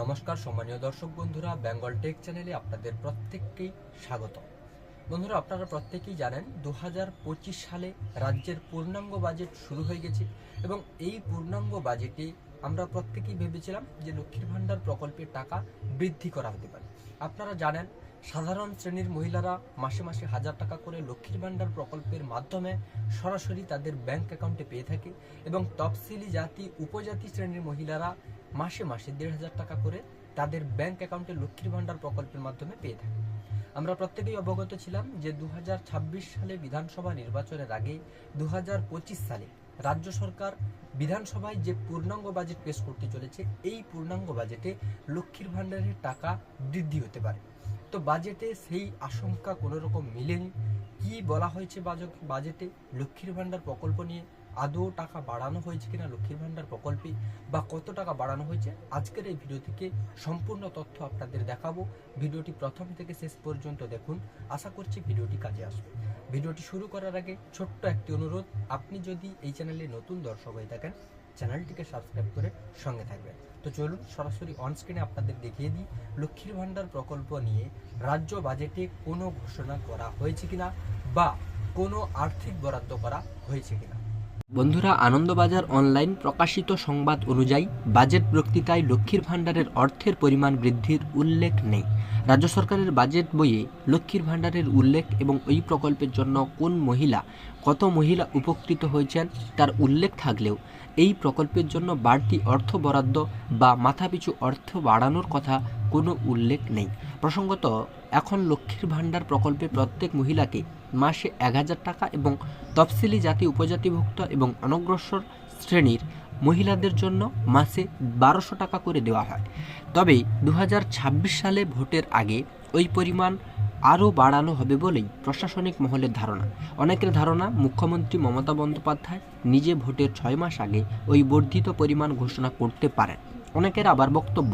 নমস্কার, সম্মানীয় দর্শক বন্ধুরা, বেঙ্গল টেক চ্যানেলে আপনাদের প্রত্যেককেই স্বাগত। বন্ধুরা, আপনারা প্রত্যেকেই জানেন দু পঁচিশ সালে রাজ্যের পূর্ণাঙ্গ বাজেট শুরু হয়ে গেছে এবং এই পূর্ণাঙ্গ বাজেটে আমরা প্রত্যেকেই ভেবেছিলাম যে লক্ষ্মীর ভাণ্ডার প্রকল্পের টাকা বৃদ্ধি করা হতে পারে। আপনারা জানেন সাধারণ শ্রেণির মহিলারা মাসে মাসে হাজার টাকা করে লক্ষ্মীর ভাণ্ডার প্রকল্পের মাধ্যমে সরাসরি তাদের ব্যাংক অ্যাকাউন্টে পেয়ে থাকে এবং তফসিলি জাতি, উপজাতি শ্রেণির মহিলারা মাসে মাসে দেড় হাজার টাকা করে তাদের ব্যাংক অ্যাকাউন্টে লক্ষ্মীর ভাণ্ডার প্রকল্পের মাধ্যমে পেয়ে থাকে। আমরা প্রত্যেকেই অবগত ছিলাম যে দু হাজার ছাব্বিশ সালে বিধানসভা নির্বাচনের আগে দু হাজার পঁচিশ সালে রাজ্য সরকার বিধানসভায় যে পূর্ণাঙ্গ বাজেট পেশ করতে চলেছে, এই পূর্ণাঙ্গ বাজেটে লক্ষ্মীর ভাণ্ডারের টাকা বৃদ্ধি হতে পারে। তো বাজেটে সেই আশঙ্কা কোনোরকম মিলেনি? কি বলা হয়েছে বাজ- বাজেটে লক্ষ্মীর ভাণ্ডার প্রকল্প নিয়ে? আদৌ টাকা বাড়ানো হয়েছে কিনা লক্ষ্মীর ভাণ্ডার প্রকল্পে বা কত টাকা বাড়ানো হয়েছে, আজকের এই ভিডিও থেকে সম্পূর্ণ তথ্য আপনাদের দেখাবো। ভিডিওটি প্রথম থেকে শেষ পর্যন্ত দেখুন। আশা করছি ভিডিওটি কাজে আসবে। ভিডিওটি শুরু করার আগে ছোট্ট একটি অনুরোধ, আপনি যদি এই চ্যানেলে নতুন দর্শক হয়ে থাকেন, চ্যানেলটিকে সাবস্ক্রাইব করে সঙ্গে থাকবেন। তো চলুন সরাসরি অনস্ক্রিনে আপনাদের দেখিয়ে দিই, লক্ষ্মীর ভাণ্ডার প্রকল্প নিয়ে রাজ্য বাজেটে কোনো ঘোষণা করা হয়েছে কিনা বা কোনো আর্থিক বরাদ্দ করা হয়েছে কিনা। বন্ধুরা, আনন্দবাজার অনলাইন প্রকাশিত সংবাদ অনুযায়ী বাজেট বক্তৃতায় লক্ষ্মীর ভাণ্ডারের অর্থের পরিমাণ বৃদ্ধির উল্লেখ নেই। রাজ্য সরকারের বাজেট বইয়ে লক্ষ্মীর ভাণ্ডারের উল্লেখ এবং ওই প্রকল্পের জন্য কোন মহিলা, কত মহিলা উপকৃত হয়েছেন তার উল্লেখ থাকলেও এই প্রকল্পের জন্য বাড়তি অর্থ বরাদ্দ বা মাথাপিছু অর্থ বাড়ানোর কথা কোনো উল্লেখ নেই। প্রসঙ্গত, এখন লক্ষ্মীর ভাণ্ডার প্রকল্পে প্রত্যেক মহিলাকে মাসে এক হাজার টাকা এবং তফসিলি জাতি উপজাতিভুক্ত এবং অনগ্রসর শ্রেণির মহিলাদের জন্য মাসে বারোশো টাকা করে দেওয়া হয়। তবে দু হাজার ছাব্বিশ সালে ভোটের আগে ওই পরিমাণ আরও বাড়ানো হবে বলেই প্রশাসনিক মহলের ধারণা। অনেকের ধারণা, মুখ্যমন্ত্রী মমতা বন্দ্যোপাধ্যায় নিজে ভোটের ছয় মাস আগে ওই বর্ধিত পরিমাণ ঘোষণা করতে পারেন। অনেকের আবার বক্তব্য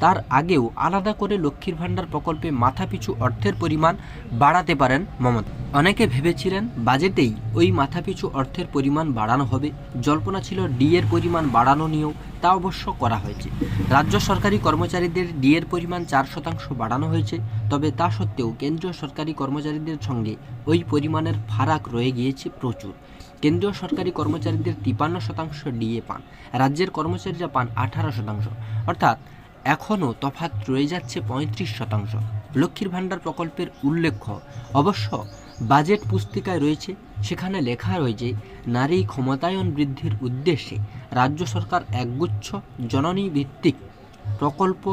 তার আগেও আলাদা করে লক্ষ্মীর ভাণ্ডার প্রকল্পে মাথাপিছু অর্থের পরিমাণ বাড়াতে পারেন মমতা। অনেকে ভেবেছিলেন বাজেটেই ওই মাথাপিছু অর্থের পরিমাণ বাড়ানো হবে। জল্পনা ছিল ডি এর পরিমাণ বাড়ানো নিয়েও, তা অবশ্য করা হয়েছে। রাজ্য সরকারি কর্মচারীদের ডি এর পরিমাণ চার শতাংশ বাড়ানো হয়েছে, তবে তা সত্ত্বেও কেন্দ্রীয় সরকারি কর্মচারীদের সঙ্গে ওই পরিমাণের ফারাক রয়ে গিয়েছে প্রচুর। কেন্দ্রীয় সরকারি কর্মচারীদের তিপান্ন শতাংশ ডিএ পান, রাজ্যের কর্মচারীরা পান আঠারো শতাংশ। অর্থাৎ এখনও তফাৎ রয়ে যাচ্ছে পঁয়ত্রিশ শতাংশ। লক্ষ্মীর ভাণ্ডার প্রকল্পের উল্লেখ্য, অবশ্য বাজেট পুস্তিকায় রয়েছে, সেখানে লেখা রয়েছে, নারী ক্ষমতায়ন বৃদ্ধির উদ্দেশ্যে রাজ্য সরকার একগুচ্ছ জননী ভিত্তিক প্রকল্প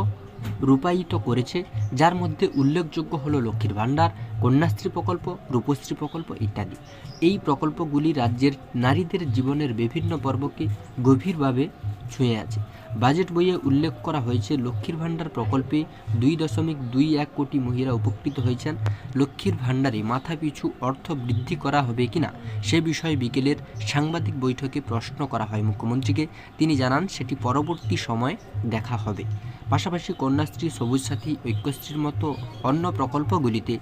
রূপায়িত করেছে, যার মধ্যে উল্লেখযোগ্য হলো লক্ষ্মীর ভাণ্ডার কন্যাশ্রী প্রকল্প, রূপশ্রী প্রকল্প ইত্যাদি। এই প্রকল্পগুলি রাজ্যের নারীদের জীবনের বিভিন্ন পর্বকে গভীরভাবে ছুঁয়ে আছে। বাজেট বইয়ে উল্লেখ করা হয়েছে, লক্ষ্মীর ভাণ্ডার প্রকল্পে দুই দশমিক দুই এক কোটি মহিলা উপকৃত হয়েছেন। লক্ষ্মীর ভাণ্ডারে মাথাপিছু অর্থ বৃদ্ধি করা হবে কিনা, সে বিষয়ে বিকেলের সাংবাদিক বৈঠকে প্রশ্ন করা হয় মুখ্যমন্ত্রীকে। তিনি জানান, সেটি পরবর্তী সময় দেখা হবে। পাশাপাশি কন্যাশ্রী, সবুজ সাথী, ঐক্যশ্রীর মতো অন্য প্রকল্পগুলিতে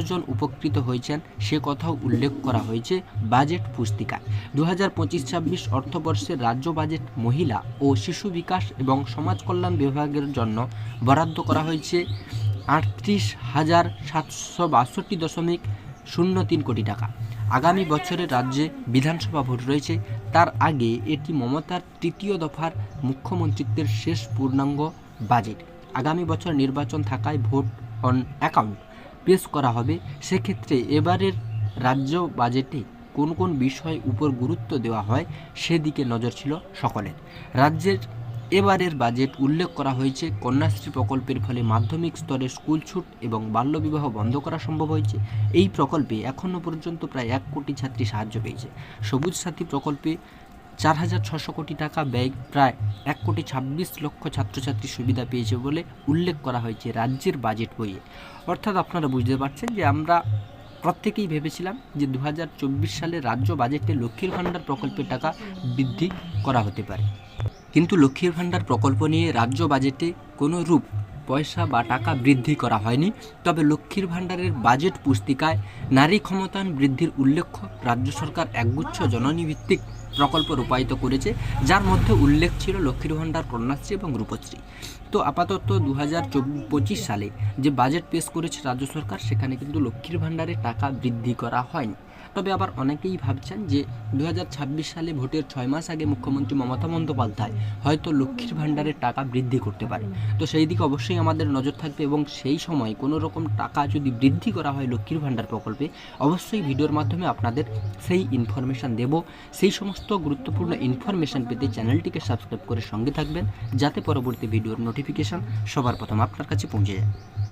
কতজন উপকৃত হয়েছেন, সে কথাও উল্লেখ করা হয়েছে বাজেট পুস্তিকায়। দু হাজার পঁচিশ ছাব্বিশ অর্থবর্ষের রাজ্য বাজেট মহিলা ও শিশু বিকাশ এবং সমাজ কল্যাণ বিভাগের জন্য বরাদ্দ করা হয়েছে আটত্রিশ হাজার সাতশো বাষট্টি দশমিক শূন্য তিন কোটি টাকা। আগামী বছরে রাজ্যে বিধানসভা ভোট রয়েছে। তার আগে এটি মমতার তৃতীয় দফার মুখ্যমন্ত্রিত্বের শেষ পূর্ণাঙ্গ বাজেট। আগামী বছর নির্বাচন থাকায় ভোট অন অ্যাকাউন্ট। পেশ করা হবে, সেক্ষেত্রে এবারের রাজ্য বাজেটে কোন কোন বিষয় উপর গুরুত্ব দেওয়া হয়, সেদিকে নজর ছিল সকলের। রাজ্যের এবারের বাজেট উল্লেখ করা হয়েছে, কন্যাশ্রী প্রকল্পের ফলে মাধ্যমিক স্তরে স্কুল ছুট এবং বাল্যবিবাহ বন্ধ করা সম্ভব হয়েছে। এই প্রকল্পে এখনও পর্যন্ত প্রায় এক কোটি ছাত্রী সাহায্য পেয়েছে। সবুজ সাথী প্রকল্পে চার হাজার ছশো কোটি টাকা ব্যয়, প্রায় এক কোটি ছাব্বিশ লক্ষ ছাত্রছাত্রী সুবিধা পেয়েছে বলে উল্লেখ করা হয়েছে রাজ্যের বাজেট বইয়ে। অর্থাৎ আপনারা বুঝতে পারছেন যে আমরা প্রত্যেকেই ভেবেছিলাম যে দু হাজার চব্বিশ সালে রাজ্য বাজেটে লক্ষ্মীর ভাণ্ডার প্রকল্পের টাকা বৃদ্ধি করা হতে পারে। কিন্তু লক্ষ্মীর ভাণ্ডার প্রকল্প নিয়ে রাজ্য বাজেটে কোনো রূপ পয়সা বা টাকা বৃদ্ধি করা হয়নি। তবে লক্ষ্মীর ভাণ্ডারের বাজেট পুস্তিকায় নারী ক্ষমতায়ন বৃদ্ধির উল্লেখ্য রাজ্য সরকার একগুচ্ছ জননী ভিত্তিক প্রকল্প রূপায়িত করেছে, যার মধ্যে উল্লেখ ছিল লক্ষ্মীর ভাণ্ডার, কন্যাশ্রী এবং রূপশ্রী। তো আপাতত দু হাজার পঁচিশ সালে যে বাজেট পেশ করেছে রাজ্য সরকার, সেখানে কিন্তু লক্ষ্মীর ভাণ্ডারে টাকা বৃদ্ধি করা হয়নি। তবে আবার অনেকেই ভাবছেন যে দু হাজার ছাব্বিশ সালে ভোটের ছয় মাস আগে মুখ্যমন্ত্রী মমতা বন্দ্যোপাধ্যায় হয়তো লক্ষ্মীর ভাণ্ডারের টাকা বৃদ্ধি করতে পারে। তো সেই দিকে অবশ্যই আমাদের নজর থাকবে এবং সেই সময় কোনো রকম টাকা যদি বৃদ্ধি করা হয় লক্ষ্মীর ভাণ্ডার প্রকল্পে, অবশ্যই ভিডিওর মাধ্যমে আপনাদের সেই ইনফরমেশান দেব। সেই সমস্ত গুরুত্বপূর্ণ ইনফরমেশান পেতে চ্যানেলটিকে সাবস্ক্রাইব করে সঙ্গে থাকবেন, যাতে পরবর্তী ভিডিওর নোটিফিকেশান সবার প্রথম আপনার কাছে পৌঁছে যায়।